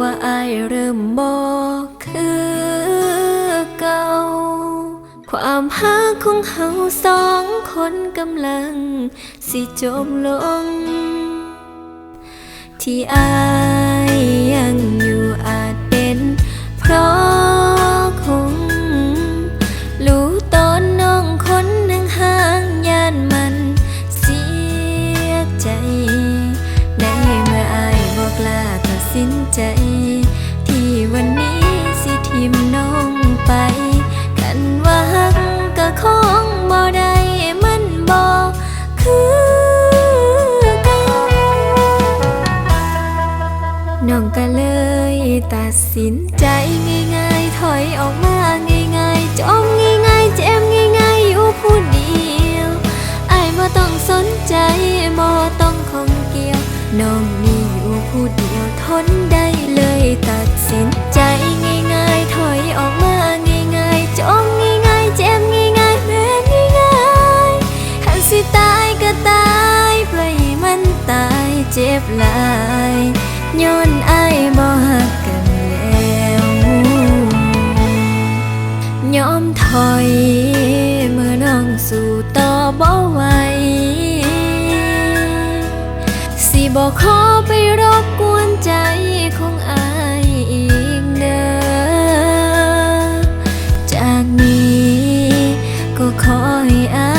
ว่าไอเริ่มบอกคือเก่า ความหาของเฮาสองคนกำลัง สิจมลง ที่อาย น้องก็เลยตัดสินใจง่ายๆ ถอยออกมาง่ายๆจมง่ายๆ เจ็บง่ายๆ อยู่ผู้เดียวไอายบ่ต้องสนใจบ่ต้องคงเกี่ยว น้องมีอยู่ผู้เดียวทนได้เลยตัดสินใจง่ายๆ ถอยออกมาง่ายๆจมง่ายๆ เจ็บง่ายๆแบบง่ายๆคันสิตายก็ตายปล่อยมันตายเจ็บหลาย ย้อนอายบ่ฮักกันแล้วยอมถอย เมื่อน้องสู่ต่อบ่ไหวสิบอกขอไปรบกวนใจของอายอีกเด้อจากนี้ก็ขอให้อาย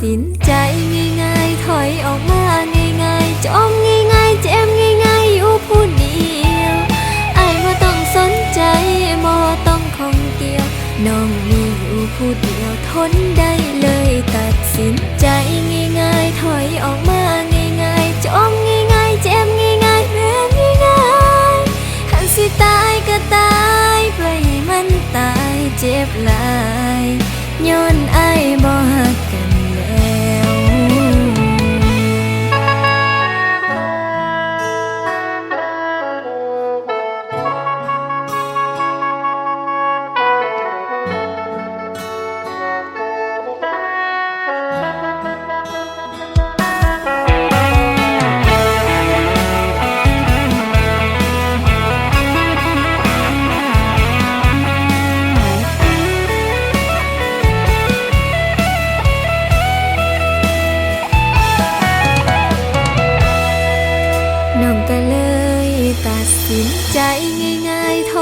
สินใจง่ายๆ ถอยออกมาง่ายๆจมง่ายๆ เจ็บง่ายๆ อยู่ผู้เดียวไอายบ่ต้องสนใจบ่ต้องคงเกี่ยว น้องมีอยู่ผู้เดียวทนได้เลยตัดสินใจง่ายๆ ถอยออกมาง่ายๆจมง่ายๆ เจ็บง่ายๆแบบง่ายๆคันสิตายก็ตายปล่อยให้มันตายเจ็บหลายย้อนอายบ่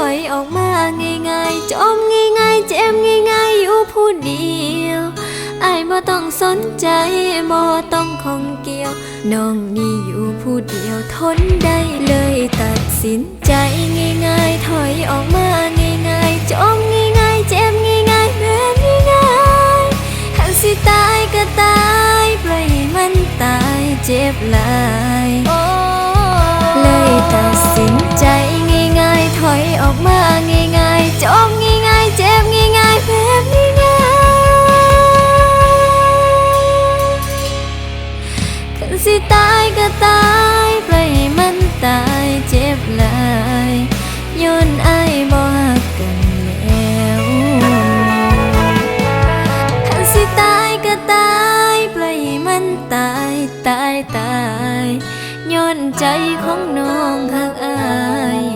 อยออกมาง่ายๆจมง่ายๆเจ็บง่ายๆอยู่ผู้เดียวอายบ่ต้องสนใจบ่ต้องคงเกี่ยว น้องนี่อยู่ผู้เดียวทนได้เลยตัดสินใจง่ายๆถอยออกมาง่ายๆจมง่ายๆเจ็บง่ายๆแบบง่ายๆฮันสิตายก็ตายไร้มันตายเจ็บลาย ออกมาง่ายๆจบง่ายๆเจ็บง่ายๆแบบนี้ง่ายคันสิตายก็ตายปล่อยมันตายเจ็บหลายย้อนอาบ่กกันแล้วคันสิตายก็ตายปล่อยมันตายตายตายย้อนใจของน้องข้างอาย